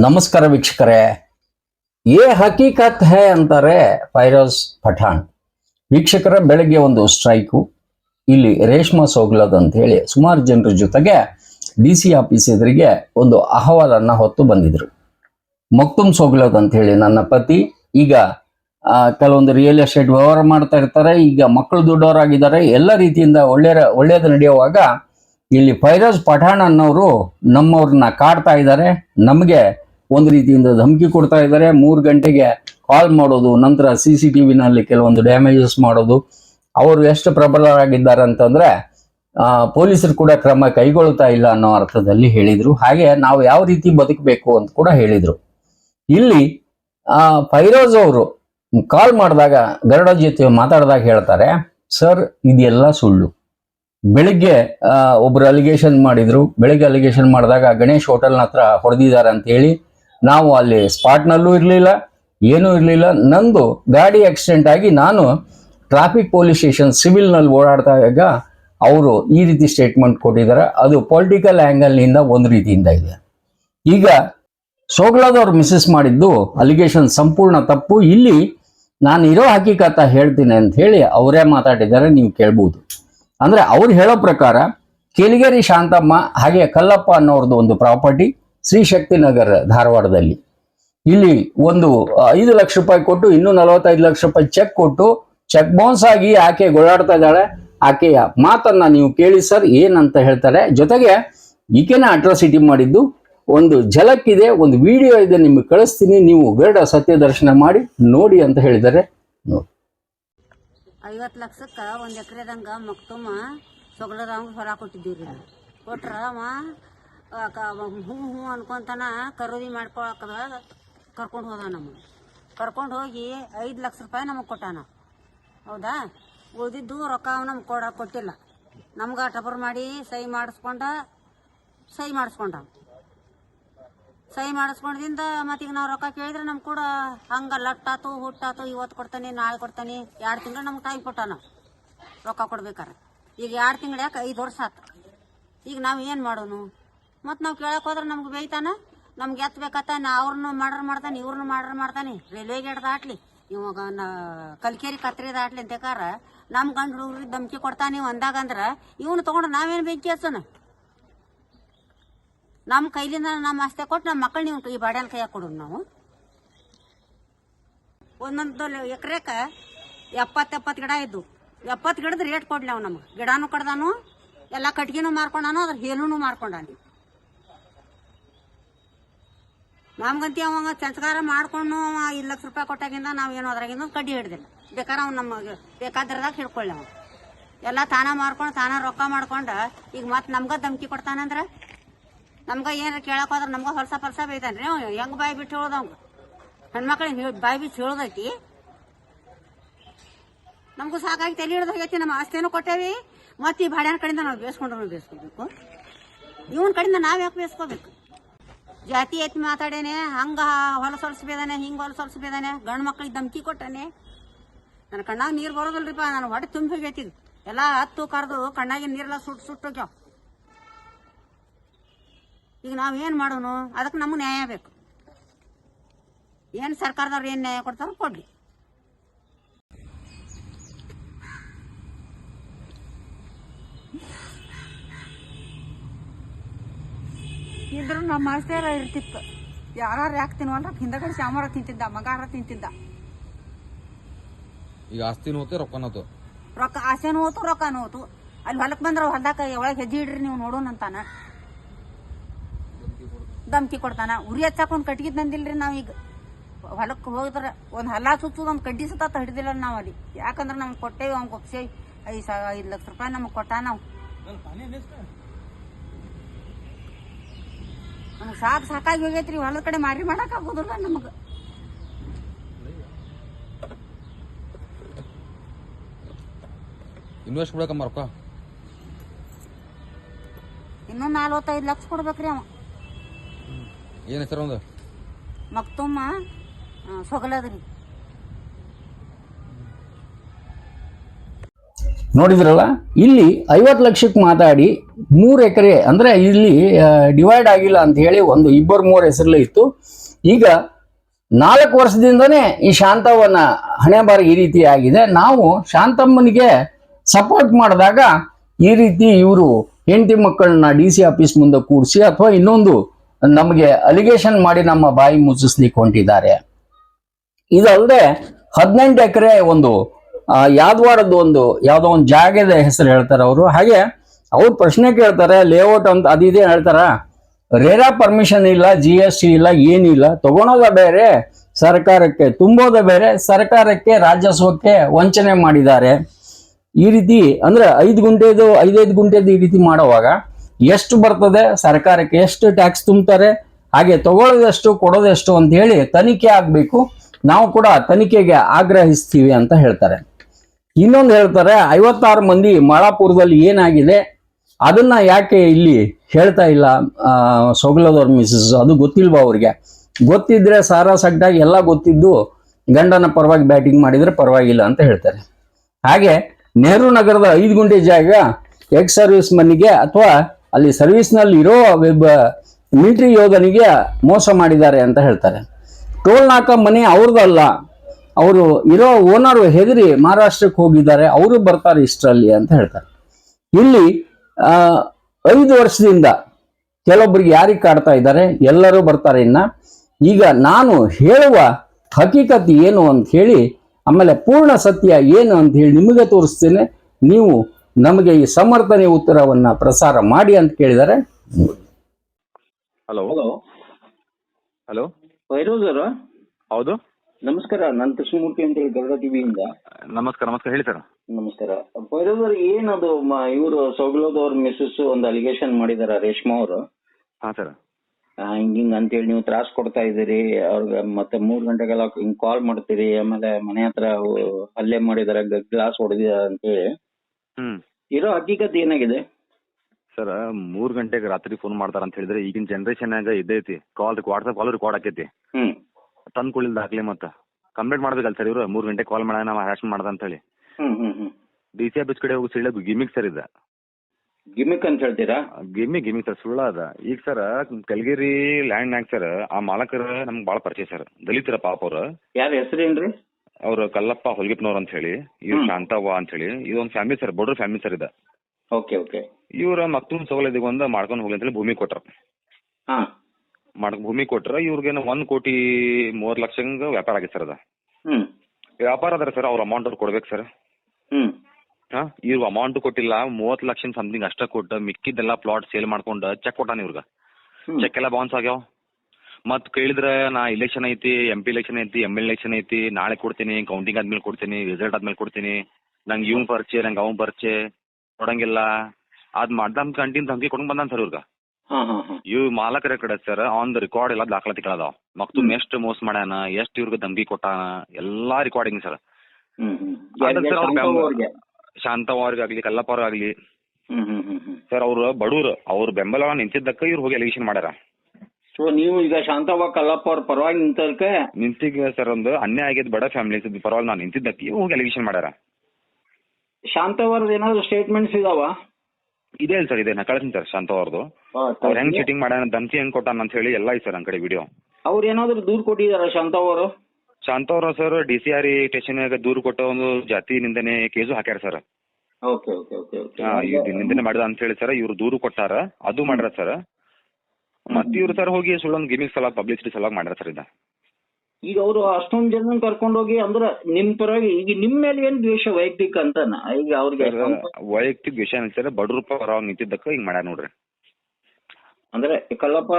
ನಮಸ್ಕಾರ ವೀಕ್ಷಕರೇ. ಏ ಹಕೀಕತ್ ಹೇ ಅಂತಾರೆ ಫೈರೋಜ್ ಪಠಾಣ್. ವೀಕ್ಷಕರ ಬೆಳಗ್ಗೆ ಒಂದು ಸ್ಟ್ರೈಕು. ಇಲ್ಲಿ ರೇಷ್ಮಾ ಸೋಗ್ಲದ್ ಅಂತ ಹೇಳಿ ಸುಮಾರು ಜನರ ಜೊತೆಗೆ ಡಿ ಸಿ ಆಫೀಸ್ ಎದುರಿಗೆ ಒಂದು ಅಹವಾಲನ್ನ ಹೊತ್ತು ಬಂದಿದ್ರು. ಮಕ್ತುಮ್ ಸೋಗ್ಲದ್ ಅಂತ ಹೇಳಿ ನನ್ನ ಪತಿ. ಈಗ ಕೆಲವೊಂದು ರಿಯಲ್ ಎಸ್ಟೇಟ್ ವ್ಯವಹಾರ ಮಾಡ್ತಾ ಇರ್ತಾರೆ. ಈಗ ಮಕ್ಕಳು ದೊಡ್ಡವರಾಗಿದ್ದಾರೆ. ಎಲ್ಲ ರೀತಿಯಿಂದ ಒಳ್ಳೆಯ ಒಳ್ಳೆಯದು ನಡೆಯುವಾಗ ಇಲ್ಲಿ ಫೈರೋಜ್ ಪಠಾಣ್ ಅನ್ನೋರು ನಮ್ಮವ್ರನ್ನ ಕಾಡ್ತಾ ಇದ್ದಾರೆ. ನಮಗೆ ಒಂದು ರೀತಿಯಿಂದ ಧಮಕಿ ಕೊಡ್ತಾ ಇದ್ದಾರೆ. ಮೂರು ಗಂಟೆಗೆ ಕಾಲ್ ಮಾಡೋದು, ನಂತರ ಸಿ ಸಿ ಟಿ ವಿನಲ್ಲಿ ಕೆಲವೊಂದು ಡ್ಯಾಮೇಜಸ್ ಮಾಡೋದು. ಅವರು ಎಷ್ಟು ಪ್ರಬಲರಾಗಿದ್ದಾರೆ ಅಂತಂದರೆ ಪೊಲೀಸರು ಕೂಡ ಕ್ರಮ ಕೈಗೊಳ್ತಾ ಇಲ್ಲ ಅನ್ನೋ ಅರ್ಥದಲ್ಲಿ ಹೇಳಿದರು. ಹಾಗೆ ನಾವು ಯಾವ ರೀತಿ ಬದುಕಬೇಕು ಅಂತ ಕೂಡ ಹೇಳಿದರು. ಇಲ್ಲಿ ಫೈರೋಜ್ ಅವರು ಕಾಲ್ ಮಾಡಿದಾಗ, ಗರಡ ಜೊತೆ ಮಾತಾಡಿದಾಗ ಹೇಳ್ತಾರೆ ಸರ್ ಇದೆಲ್ಲ ಸುಳ್ಳು. ಬೆಳಿಗ್ಗೆ ಒಬ್ಬರು ಅಲಿಗೇಷನ್ ಮಾಡಿದ್ರು. ಬೆಳಿಗ್ಗೆ ಅಲಿಗೇಷನ್ ಮಾಡಿದಾಗ, ಗಣೇಶ್ ಹೋಟೆಲ್ನ ಹತ್ರ ಹೊಡೆದಿದ್ದಾರೆ ಅಂತ ಹೇಳಿ ನಾವು ಅಲ್ಲಿ ಸ್ಪಾಟ್ನಲ್ಲೂ ಇರಲಿಲ್ಲ, ಏನೂ ಇರಲಿಲ್ಲ. ನಂದು ಗಾಡಿ ಆಕ್ಸಿಡೆಂಟ್ ಆಗಿ ನಾನು ಟ್ರಾಫಿಕ್ ಪೊಲೀಸ್ ಸ್ಟೇಷನ್ ಸಿವಿಲ್ನಲ್ಲಿ ಓಡಾಡ್ತಾಗ ಅವರು ಈ ರೀತಿ ಸ್ಟೇಟ್ಮೆಂಟ್ ಕೊಟ್ಟಿದ್ದಾರೆ. ಅದು ಪೊಲಿಟಿಕಲ್ ಆ್ಯಂಗಲ್ನಿಂದ ಒಂದು ರೀತಿಯಿಂದ ಇದೆ. ಈಗ ಸೋಗ್ಲಾದವ್ರು ಮಿಸ್ಸಸ್ ಮಾಡಿದ್ದು ಅಲಿಗೇಷನ್ ಸಂಪೂರ್ಣ ತಪ್ಪು. ಇಲ್ಲಿ ನಾನು ಇರೋ ಹಕೀಕತ ಹೇಳ್ತೀನಿ ಅಂತ ಹೇಳಿ ಅವರೇ ಮಾತಾಡಿದ್ದಾರೆ, ನೀವು ಕೇಳ್ಬೋದು. ಅಂದ್ರೆ ಅವ್ರು ಹೇಳೋ ಪ್ರಕಾರ ಕೆಲಿಗೇರಿ ಶಾಂತಮ್ಮ ಹಾಗೆ ಕಲ್ಲಪ್ಪ ಅನ್ನೋರ್ದು ಒಂದು ಪ್ರಾಪರ್ಟಿ ಶ್ರೀ ಶಕ್ತಿ ನಗರ್ ಧಾರವಾಡದಲ್ಲಿ. ಇಲ್ಲಿ ಒಂದು ಐದು ಲಕ್ಷ ರೂಪಾಯಿ ಕೊಟ್ಟು, ಇನ್ನೂ ನಲವತ್ತೈದು ಲಕ್ಷ ರೂಪಾಯಿ ಚೆಕ್ ಕೊಟ್ಟು, ಚೆಕ್ ಬೌನ್ಸ್ ಆಗಿ ಆಕೆ ಗೋಳಾಡ್ತಾ ಇದ್ದಾಳೆ. ಆಕೆಯ ಮಾತನ್ನ ನೀವು ಕೇಳಿ ಸರ್, ಏನಂತ ಹೇಳ್ತಾರೆ? ಜೊತೆಗೆ ಈಕೆನ ಅಟ್ರಾಸಿಟಿ ಮಾಡಿದ್ದು, ಒಂದು ಝಲಕ್ ಇದೆ ಒಂದು ವಿಡಿಯೋ ಇದೆ, ನಿಮಗೆ ಕಳಿಸ್ತೀನಿ. ನೀವು ಗರುಡ ಸತ್ಯ ದರ್ಶನ ಮಾಡಿ, ನೋಡಿ ಅಂತ ಹೇಳಿದರೆ ನೋಡಿ. ಐವತ್ತು ಲಕ್ಷಕ್ಕ ಒಂದು ಎಕರೆದಂಗ ಮಕ್ತುಮ ಸೊಗಲದವಂಗ ಹೊರ ಕೊಟ್ಟಿದ್ದೀವಿ ಕೊಟ್ರಮ್ಮ ಕೊಟ್ರ ಅವ ಹೂ ಅನ್ಕೊಂತನ ಖರೀದಿ ಮಾಡ್ಕೊಳಕದ ಕರ್ಕೊಂಡು ಹೋದ ನಮಗೆ ಕರ್ಕೊಂಡು ಹೋಗಿ ಐದು ಲಕ್ಷ ರೂಪಾಯಿ ನಮಗೆ ಕೊಟ್ಟಾನ. ಹೌದಾ? ಓದಿದ್ದು ರೊಕ್ಕ ನಮ್ಗೆ ಕೊಡ, ಕೊಟ್ಟಿಲ್ಲ. ನಮ್ಗೆ ಟಬರ್ ಮಾಡಿ ಸಹಿ ಮಾಡಿಸ್ಕೊಂಡ ಸಹಿ ಮಾಡಿಸ್ಕೊಂಡ. ಸಹಿ ಮಾಡಿಸ್ಕೊಂಡಿಂದ ಮತ್ತೀಗ ನಾವು ರೊಕ್ಕ ಕೇಳಿದ್ರೆ ನಮ್ಗೆ ಕೂಡ ಹಂಗ ಲಟ್ಟಾತು ಹುಟ್ಟಾತು ಇವತ್ತು ಕೊಡ್ತಾನೆ, ನಾಳೆ ಕೊಡ್ತಾನೆ, ಎರಡು ತಿಂಗಳು ನಮ್ಗೆ ಟೈಮ್ ಕೊಟ್ಟಾನ. ರೊಕ್ಕ ಕೊಡ್ಬೇಕಾರೆ. ಈಗ ಎರಡು ತಿಂಗಳು ಯಾಕೆ ಐದು ವರ್ಷ ಆತು. ಈಗ ನಾವು ಏನು ಮಾಡೋನು? ಮತ್ತು ನಾವು ಕೇಳಕ್ಕೆ ಹೋದ್ರೆ ನಮ್ಗೆ ಬೇಯ್ತಾನ? ನಮ್ಗೆ ನಾ ಅವ್ರನ್ನ ಮಾಡ್ರ್ ಮಾಡ್ತಾನೆ ಇವ್ರನ್ನ ಮಾಡ್ರ್ ಮಾಡ್ತಾನೆ. ರೈಲ್ವೆ ಗೇಟ್ ದಾಟ್ಲಿ ಇವಾಗ ನಾ ಕಲ್ಕೇರಿ ಕತ್ರಿ ದಾಟ್ಲಿ ಅಂತಕಾರ ನಮ್ಮ ಗಂಡ ಹುಡುಗ್ರಿಗೆ ಧಮ್ಕಿ ಕೊಡ್ತಾನೆ ಅಂದಾಗ ಅಂದ್ರೆ ಇವನು ತೊಗೊಂಡು ನಾವೇನು ಬೆಂಕಿ ಹಚ್ಚೋಣ? ನಮ್ಮ ಕೈಲಿಂದ ನಮ್ಮ ಆಸ್ತೆ ಕೊಟ್ಟು ನಮ್ಮ ಮಕ್ಕಳು ನೀವು ಈ ಬಾಡ್ಯಾನ ಕೈಯಾಗ ಕೊಡೋದು ನಾವು. ಒಂದೊಂದು ಎಕರೆಕ ಎಪ್ಪತ್ತು ಎಪ್ಪತ್ತು ಗಿಡ ಇದ್ದು ಎಪ್ಪತ್ತು ಗಿಡದ ರೇಟ್ ಕೊಡ್ಲಿ ಅವು ನಮ್ಗೆ. ಗಿಡನೂ ಕಡ್ದಾನು, ಎಲ್ಲ ಕಟ್ಗಿನೂ ಮಾರ್ಕೊಂಡಾನು, ಅದ್ರ ಹೇಲೂ ಮಾರ್ಕೊಂಡಾನಿ. ನಮ್ಗಂತಿ ಅವಾಗ ಸಂಸ್ಕಾರ ಮಾಡ್ಕೊಂಡು ಐದು ಲಕ್ಷ ರೂಪಾಯಿ ಕೊಟ್ಟಾಗಿಂದ ನಾವು ಏನು ಅದ್ರಾಗಿಂದ ಕಡ್ಡಿ ಹಿಡ್ದಿಲ್ಲ. ಬೇಕಾರ ಅವ್ನು ನಮಗೆ ಬೇಕಾದ್ರದಾಗ ಹಿಡ್ಕೊಳ್ಳಿ ಅವ. ಎಲ್ಲ ತಾನ ಮಾರ್ಕೊಂಡು ತಾನ ರೊಕ್ಕ ಮಾಡ್ಕೊಂಡು ಈಗ ಮತ್ತೆ ನಮ್ಗೆ ಧಮಕಿ ಕೊಡ್ತಾನಂದ್ರೆ? ನಮ್ಗೆ ಏನಾರ ಕೇಳಕ್ ಹೋದ್ರೆ ನಮ್ಗೆ ಹೊಲಸ ಪಲ್ಸ ಬೈತಾನ್ರಿ ಅವ ಹೆಂಗ್ ಬಾಯಿ ಬಿಟ್ಟು ಹೇಳೋದು ಅವ್ನು ಹೆಣ್ಮಕ್ಳಿಗೆ ಬಾಯಿ ಬಿಟ್ಟು ಹೇಳೋದೈತಿ? ನಮಗೂ ಸಾಕಾಗಿ ತಲೆ ಹಿಡ್ದೋಗೈತಿ ನಮ್ಮ ಆಸ್ತಿನೂ ಕೊಟ್ಟೇವಿ. ಮತ್ತೆ ಈ ಬಾಡ್ಯಾನ ಕಡೆಯಿಂದ ನಾವು ಬೇಸ್ಕೊಂಡ್ರು ಬೇಸ್ಕೋಬೇಕು. ಇವನ್ ಕಡೆಯಿಂದ ನಾವ್ ಯಾಕೆ ಬೇಸ್ಕೋಬೇಕು? ಜಾತಿ ಐತಿ ಮಾತಾಡೇನೆ, ಹಂಗ ಹೊಲಸ ಹೊಲಸಬೇದಾನೆ ಹಿಂಗ ಹೊಲಸ ಹೊಲಸಬೇದಾನೆ ಗಂಡು ಮಕ್ಳಿಗೆ ಧಮಕಿ ಕೊಟ್ಟನೆ ನನ್ನ ಕಣ್ಣಾಗ ನೀರು ಬರೋದಲ್ರಿಪ್ಪ, ನಾನು ಹೊಟ್ಟೆ ತುಂಬಿ ಹೋಗೈತಿ ಎಲ್ಲ ಹತ್ತು ಕರೆದು ಕಣ್ಣಾಗಿ ನೀರೆಲ್ಲ ಸುಟ್ಟು ಸುಟ್ಟು ಹೋಗ್ಯಾವ. ಈಗ ನಾವು ಏನು ಮಾಡೋನು? ಅದಕ್ಕೆ ನಮ್ಗೆ ನ್ಯಾಯ ಬೇಕು. ಏನು ಸರ್ಕಾರದವ್ರು ಏನು ನ್ಯಾಯ ಕೊಡ್ತಾರೋ ಕೊಡ್ಲಿ. ಇದ್ರು ನಮ್ಮ ಆಸ್ತಿಯಾರ ಇರ್ತಿತ್ತು. ಯಾರು ಯಾಕೆ ಅಂದ್ರೆ ಹಿಂದಗಡೆ ಶಾಮರ ತಿಂತಿದ್ದ ಮಗಾರ ತಿಂತಿದ್ದ. ಈಗ ಆಸ್ತಿ ನೋತೆ ರೊಕ್ಕ ರೊಕ್ಕ ಆಸೆನೂ ಹೋತು ರೊಕ್ಕನೂ ಹೋತು ಅಲ್ಲಿ ಹೊಲಕ್ಕೆ ಬಂದ್ರೆ ಹೊಲ್ದಾಗ ಒಳಗೆ ಹೆಜ್ಜೆ ಇಡ್ರಿ ನೀವು ನೋಡೋಣ ಅಂತಾನ. ಧಮ್ಕಿ ಕೊಡ್ತಾನ. ಉರಿ ಹಚ್ಚಾಕ ಒಂದು ತಂದಿಲ್ರಿ ನಾವು ಈಗ. ಹೊಲಕ್ಕೆ ಹೋದ್ರೆ ಒಂದು ಹಲ್ಲ ಸುತ್ತದ ಒಂದು ಕಡ್ಡಿ ಸುತ್ತ ತಡಿದಿಲ್ಲ ನಾವು ಅಲ್ಲಿ. ಯಾಕಂದ್ರೆ ನಮ್ಗೆ ಕೊಟ್ಟೇವಿ ಅವ್ಗೆ ಒಪ್ಸೇವಿ ಐದು ಸಾವಿರ ಐದು ಲಕ್ಷ ರೂಪಾಯಿ ನಮಗೆ ಕೊಟ್ಟ ನಾವು ನಮ್ಗೆ ಸಾಕು ಸಾಕಾಗಿ ಹೋಗೈತ್ರಿ ಹೊಲದ ಕಡೆ ಮಾರಿ ಮಾಡಕ್ ಆಗೋದಿಲ್ಲ ನಮಗೆ. ಇನ್ವೆಸ್ಟ್ ಬಿಡಕಮ್ಮ ರೊಕ್ಕ? ಇನ್ನೂ ನಲ್ವತ್ತೈದು ಲಕ್ಷ ಕೊಡ್ಬೇಕ್ರಿ ಅವ. ಏನು ಹೆಸರು ಒಂದು ಮಕ್ತುಮ್ಮ ಸೊಗಲದ್ರಿ. ನೋಡಿದ್ರಲ್ಲ? ಇಲ್ಲಿ ಐವತ್ತು ಲಕ್ಷಕ್ಕೆ ಮಾತಾಡಿ ಮೂರು ಎಕರೆ, ಅಂದರೆ ಇಲ್ಲಿ ಡಿವೈಡ್ ಆಗಿಲ್ಲ ಅಂತ ಹೇಳಿ ಒಂದು ಇಬ್ಬರು ಮೂರು ಹೆಸರಲ್ಲೇ ಇತ್ತು. ಈಗ ನಾಲ್ಕು ವರ್ಷದಿಂದನೇ ಈ ಶಾಂತವನ ಹಣೆ ಬಾರ ಈ ರೀತಿ ಆಗಿದೆ. ನಾವು ಶಾಂತಮ್ಮನಿಗೆ ಸಪೋರ್ಟ್ ಮಾಡಿದಾಗ ಈ ರೀತಿ ಇವರು ಹೆಂಡತಿ ಮಕ್ಕಳನ್ನ ಡಿ ಸಿ ಆಫೀಸ್ ಮುಂದೆ ಕೂಡಿಸಿ ಅಥವಾ ಇನ್ನೊಂದು ನಮಗೆ ಅಲಿಗೇಷನ್ ಮಾಡಿ ನಮ್ಮ ಬಾಯಿ ಮುಚ್ಚಿಸ್ಲಿಕ್ಕೆ ಹೊಂಟಿದ್ದಾರೆ. ಇದಲ್ಲದೆ ಹದಿನೆಂಟು ಎಕರೆ ಒಂದು ಯಾದವಾಡದ ಒಂದು, ಯಾವುದೋ ಒಂದು ಜಾಗದ ಹೆಸರು ಹೇಳ್ತಾರೆ ಅವರು. ಹಾಗೆ ಅವ್ರು ಪ್ರಶ್ನೆ ಕೇಳ್ತಾರೆ ಲೇಔಟ್ ಅಂತ ಅದಿದೆ ಹೇಳ್ತಾರ? ರೇರಾ ಪರ್ಮಿಷನ್ ಇಲ್ಲ ಜಿ ಎಸ್ ಟಿ ಇಲ್ಲ ಏನಿಲ್ಲ ತಗೊಳೋದ ಬೇರೆ, ಸರ್ಕಾರಕ್ಕೆ, ತುಂಬೋದ ಬೇರೆ, ಸರ್ಕಾರಕ್ಕೆ ರಾಜಸ್ವಕ್ಕೆ ವಂಚನೆ ಮಾಡಿದ್ದಾರೆ. ಈ ರೀತಿ, ಅಂದ್ರೆ ಐದು ಗುಂಟೆದು, ಐದೈದು ಗುಂಟೆದು ಈ ರೀತಿ ಮಾಡುವಾಗ ಎಷ್ಟು ಬರ್ತದೆ, ಸರ್ಕಾರಕ್ಕೆ ಎಷ್ಟು ಟ್ಯಾಕ್ಸ್ ತುಂಬ್ತಾರೆ, ಹಾಗೆ ತಗೊಳ್ಳೋದೆಷ್ಟು, ಕೊಡೋದೆಷ್ಟು ಅಂತ ಹೇಳಿ ತನಿಖೆ ಆಗಬೇಕು. ನಾವು ಕೂಡ ತನಿಖೆಗೆ ಆಗ್ರಹಿಸ್ತೀವಿ ಅಂತ ಹೇಳ್ತಾರೆ. ಇನ್ನೊಂದು ಹೇಳ್ತಾರೆ, ಐವತ್ತಾರು ಮಂದಿ ಮಾಳಾಪುರದಲ್ಲಿ ಏನಾಗಿದೆ? ಅದನ್ನ ಯಾಕೆ ಇಲ್ಲಿ ಹೇಳ್ತಾ ಇಲ್ಲ ಸೊಗಲದವ್ರ ಮಿಸಸ್ ಅದು ಗೊತ್ತಿಲ್ವ ಅವ್ರಿಗೆ? ಗೊತ್ತಿದ್ರೆ ಸಾರ ಸಟ್ಟಾಗಿ ಎಲ್ಲ ಗೊತ್ತಿದ್ದು ಗಂಡನ ಪರವಾಗಿ ಬ್ಯಾಟಿಂಗ್ ಮಾಡಿದ್ರೆ ಪರವಾಗಿಲ್ಲ ಅಂತ ಹೇಳ್ತಾರೆ. ಹಾಗೆ ನೆಹರು ನಗರದ ಐದು ಗುಂಟೆ ಜಾಗ ಎಕ್ಸ್ ಸರ್ವಿಸ್ ಮನ್ನಿಗೆ ಅಥವಾ ಅಲ್ಲಿ ಸರ್ವಿಸ್ನಲ್ಲಿ ಇರೋ ಮಿಲಿಟರಿ ಯೋಧನಿಗೆ ಮೋಸ ಮಾಡಿದ್ದಾರೆ ಅಂತ ಹೇಳ್ತಾರೆ. ಟೋಲ್ ನಾಕ ಮನೆ ಅವ್ರದ್ದಲ್ಲ. ಅವರು ಇರೋ ಓನರ್ ಹೆದರಿ ಮಹಾರಾಷ್ಟ್ರಕ್ಕೆ ಹೋಗಿದ್ದಾರೆ ಅವರು ಬರ್ತಾರೆ ಇಷ್ಟರಲ್ಲಿ ಅಂತ ಹೇಳ್ತಾರೆ. ಇಲ್ಲಿ ಆ, ಐದು ವರ್ಷದಿಂದ ಕೆಲವೊಬ್ಬರಿಗೆ ಯಾರಿಗೆ ಕಾಡ್ತಾ ಇದ್ದಾರೆ ಎಲ್ಲರೂ ಬರ್ತಾರೆ ಇನ್ನ. ಈಗ ನಾನು ಹೇಳುವ ಹಕೀಕತ್ ಏನು ಅಂತ ಹೇಳಿ ಆಮೇಲೆ ಪೂರ್ಣ ಸತ್ಯ ಏನು ಅಂತ ಹೇಳಿ ನಿಮಗೆ ತೋರಿಸ್ತೇನೆ. ನೀವು ನಮಗೆ ಈ ಸಮರ್ಥನೆ ಉತ್ತರವನ್ನ ಪ್ರಸಾರ ಮಾಡಿ ಅಂತ ಕೇಳಿದ್ದಾರೆ ಹಲೋ ಹಲೋ ಹೌದು. ನಮಸ್ಕಾರ ನಾನು ಕೃಷ್ಣಮೂರ್ತಿ ಅಂತ ಹೇಳಿ ಗರುಡ ಟಿವಿಯಿಂದ. ನಮಸ್ಕಾರ ನಮಸ್ಕಾರ. ಹೇಳಿ ಸರ್. ನಮಸ್ಕಾರ. ಫೈರೋಜ್ ಅವ್ರ ಏನದು ಇವರು ಸೊಗಲೋದವ್ರ ಮಿಸ್ಸಸ್ ಒಂದು ಅಲಿಗೇಷನ್ ಮಾಡಿದಾರ ರೇಷ್ಮಾ ಅವರು. ಹಾ ಸರ್. ಹಿಂಗ್ ಹಿಂಗ್ ಅಂತೇಳಿ ನೀವು ತ್ರಾಸ್ ಕೊಡ್ತಾ ಇದೀರಿ ಅವ್ರಿಗೆ ಮತ್ತೆ ಮೂರ್ ಗಂಟೆಗೆಲ್ಲ ಹಿಂಗ್ ಕಾಲ್ ಮಾಡ್ತೀರಿ ಆಮೇಲೆ ಮನೆ ಹತ್ರ ಹಲ್ಲೆ ಮಾಡಿದಾರ ಗ್ಲಾಸ್ ಹೊಡೆದಿದ್ದಾರೆ ಅಂತೇಳಿ ಹ್ಮ್. ಇರೋ ಹಕೀಕತ್ ಏನಾಗಿದೆ? ಸರ್ ಮೂರ್ ಗಂಟೆಗೆ ರಾತ್ರಿ ಫೋನ್ ಮಾಡ್ತಾರ ಅಂತ ಹೇಳಿದ್ರೆ ಈಗಿನ ಜನ್ರೇಷನ್ಯಾಗ ಇದೈತಿ ಕಾಲ್ ವಾಟ್ಸ್ಆಪ್ ಕಾಲ್ ರೆಕಾರ್ಡ್ ಆಕೈತಿ ಹ್ಮ್. ತಂದು ಆಗ್ಲಿ ಮತ್ತ. ಕಂಪ್ಲೇಂಟ್ ಮಾಡ್ಬೇಕಲ್ಲ ಸರ್ ಇವರು ಮೂರ್ ಗಂಟೆ ಕಾಲ್ ಮಾಡೋಣ ನಾವು ಹ್ಯಾಶ್ ಮಾಡ್ದ ಅಂತ ಹೇಳಿ. ಹ್ಮ್ ಹ್ಮ್ ಹ್ಮ್. ಡಿ ಸಿ ಆಫೀಸ್ ಕಡೆ ಹೋಗಿ ಸುಳ್ಳ ಗಿಮಿಕ್ ಸರ್ ಇದ ಗಿಮಿಕ್ ಅಂತ ಹೇಳ್ತೀರಾ? ಗಿಮಿಕ್ ಗಿಮಿಕ್ ಸರ್ ಸುಳ್ಳ ಅದ. ಈಗ ಸರ್ ಕಲ್ಗಿರಿ ಲ್ಯಾಂಡ್ನಾಗ ಸರ್ ಆ ಮಾಲಕರ ನಮ್ಗೆ ಬಾಳ ಪರಿಚಯ ಸರ್ ದಲಿತರ ಪಾಪ ಅವ್ರ. ಯಾರ ಹೆಸರೇನ್ರಿ ಅವ್ರ ಕಲ್ಲಪ್ಪ ಹೊಲ್ಗಿಪ್ನವ್ರು ಅಂತ ಹೇಳಿ ಇವ್ರು. ಶಾಂತವ್ವ ಅಂತ ಹೇಳಿ ಇದೊಂದು ಫ್ಯಾಮಿಲಿ ಸರ್ ಬಡ್ರ ಫ್ಯಾಮಿಲಿ ಸರ್ ಇದೆ ಓಕೆ ಓಕೆ. ಇವ್ರ ಮಕ್ಕಳು ಸೌಲಭ್ಯ ಒಂದು ಮಾಡ್ಕೊಂಡು ಹೋಗ್ಲಿ ಅಂತೇಳಿ ಭೂಮಿ ಕೊಟ್ರ. ಹಾ. ಮಾಡ್ ಭೂಮಿ ಕೊಟ್ರ ಇವ್ರಿಗೆ ಒಂದ್ ಕೋಟಿ ಮೂವತ್ ಲಕ್ಷ ವ್ಯಾಪಾರ ಆಗೈತೆ ಸರ್ ಅದ. ಹ್ಮ್. ವ್ಯಾಪಾರ ಅದ್ರ ಸರ್ ಅವ್ರ ಅಮೌಂಟ್ ಅವ್ರು ಕೊಡ್ಬೇಕು ಸರ್. ಹ್ಮ್. ಹಾ ಇವ್ರು ಅಮೌಂಟ್ ಕೊಟ್ಟಿಲ್ಲ ಮೂವತ್ತು ಲಕ್ಷ ಸಮಥಿಂಗ್ ಅಷ್ಟ ಕೊಟ್ಟ ಮಿಕ್ಕಿದ್ದೆಲ್ಲ ಪ್ಲಾಟ್ ಸೇಲ್ ಮಾಡ್ಕೊಂಡ ಚೆಕ್ ಕೊಟ್ಟಾನ ಇವ್ರಿಗೆ. ಚೆಕ್ ಎಲ್ಲ ಬೌನ್ಸ್ ಆಗ್ಯಾವ. ಮತ್ ಕೇಳಿದ್ರ ನಾ ಇಲೆಕ್ಷನ್ ಐತಿ ಎಂ ಪಿ ಇಲೆಕ್ಷನ್ ಐತಿ ಎಂ ಎಲ್ ಎಲೆಕ್ಷನ್ ಐತಿ ನಾಳೆ ಕೊಡ್ತೀನಿ ಕೌಂಟಿಂಗ್ ಆದ್ಮೇಲೆ ಕೊಡ್ತೀನಿ ರಿಸಲ್ಟ್ ಆದ್ಮೇಲೆ ಕೊಡ್ತೀನಿ. ನಂಗೆ ಇವ್ನ್ ಪರಿಚಯ ನಂಗೆ ಅವ್ನ್ ಪರಿಚಯ ಕೊಡಂಗಿಲ್ಲ ಅದ್ ಮಾಡ್ದ ಕಂಟಿನ್ ಧಮಕಿ ಕೊಡಂಗ್ ಬಂದಾನ ಸರ್ ಇವ್ರಿಗೆ. ಇವ್ ಮಾಲಕರ ಕಡೆ ಸರ್ ಆನ್ ದ ರೆಕಾರ್ಡ್ ಎಲ್ಲ ದಾಖಲಾತಿಗಳದಾವ ಮಕ್ತು ಎಷ್ಟ್ ಮೋಸ ಮಾಡ್ಯಾನ ಎಷ್ಟ್ ಇವ್ರಿಗೆ ಧಮಕಿ ಕೊಟ್ಟಾನ ಎಲ್ಲಾ ರೆಕಾರ್ಡಿಂಗ್ ಸರ್ ಶಾಂತವ್ ಅವ್ರಿಗಾಗ್ಲಿ ಕಲ್ಲಪ್ಪ ಅವ್ರಿಗಾಗ್ಲಿ. ಸರ್ ಅವ್ರು ಬಡೂರ್ ಅವ್ರ ಬೆಂಬಲ ನಿಂತಿದ್ದಕ್ಕ ಇವ್ರು ಹೋಗಿ ಎಲಿಗೇಷನ್ ಮಾಡ್ಯಾರ. ಸೊ ನೀವು ಈಗ ಶಾಂತವ್ವ ಕಲ್ಲಪ್ಪ ಅವ್ರ ಪರವಾಗಿ ನಿಂತದಕ್ಕೆ ನಿಂತಿಗೆ ಸರ್ ಒಂದು ಅನ್ಯಾಯ ಆಗಿದ್ ಬಡ ಫ್ಯಾಮಿಲಿ ಪರವಾಗಿ ನಾನು ನಿಂತಿದ್ದಕ್ಕೆ ಹೋಗಿ ಎಲಿಗೇಷನ್ ಮಾಡ್ಯಾರ. ಶಾಂತವ್ರದ್ದು ಏನಾದ್ರು ಸ್ಟೇಟ್ಮೆಂಟ್ಸ್ ಇದಾವ? ಇದೇ ಸರ್ ಇದೆ. ನಾ ಕಳ್ತೀನಿ ಸರ್ ಶಾಂತ ಅವ್ರದ್ದು ಅವ್ರು ಹೆಂಗ್ ಚೀಟಿಂಗ್ ಮಾಡ್ಯಾನ ಧಮಕಿ ಹೆಂಗ್ ಕೊಟ್ಟಾನ ಅಂತ ಹೇಳಿ ಎಲ್ಲ ಐತೆ ಸರ್ ಕಡೆ ವಿಡಿಯೋ ಅವ್ರು ಏನಾದ್ರು ದೂರ್ ಕೊಟ್ಟಿದಾರ ಶಾಂತ ಅವರು? ಶಾಂತವ್ರ sir D C R station ದೂರ್ ಕೊಟ್ಟ ಒಂದು ಜಾತಿ ನಿಂದನೆ ಕೇಸು ಹಾಕ್ಯಾರ ಸರ್. ಓಕೆ ನಿಂದನೆ ಮಾಡಿದ ಅಂತ ಹೇಳಿ ಸರ್ ಇವ್ರು ದೂರು ಕೊಟ್ಟಾರ. ಅದು ಮಾಡ್ಯಾರ ಸರ್. ಮತ್ತೆ ಇವ್ರು ಸರ್ ಹೋಗಿ ಸುಳ್ಳೊಂದು ಗಿಮಿಕ್ ಸಲ ಪಬ್ಲಿಸಿಟಿ ಸಲ ಮಾಡ್ಯಾರ ಸರ್ ಇದ. ಈಗ ಅವರು ಅಷ್ಟೊಂದ್ ಜನ ಕರ್ಕೊಂಡೋಗಿ ಅಂದ್ರ ನಿಮ್ ಪರವಾಗಿ ಈಗ ನಿಮ್ ಮೇಲೆ ಏನ್ ದ್ವೇಷ ವೈಯಕ್ತಿಕ ಅಂತನ? ಈಗ ಅವ್ರಿಗೆ ವೈಯಕ್ತಿಕ ವಿಷಯ ಅನ್ಸಿದ್ರೆ ಬಡವ್ರ ಪರವಾಗಿ ನಿಂತಿದ್ದಕ್ಕ ಹಿಂಗ್ ಮಾಡ್ಯಾರ ನೋಡ್ರಿ. ಅಂದ್ರೆ ಕಲ್ಲಪ್ಪ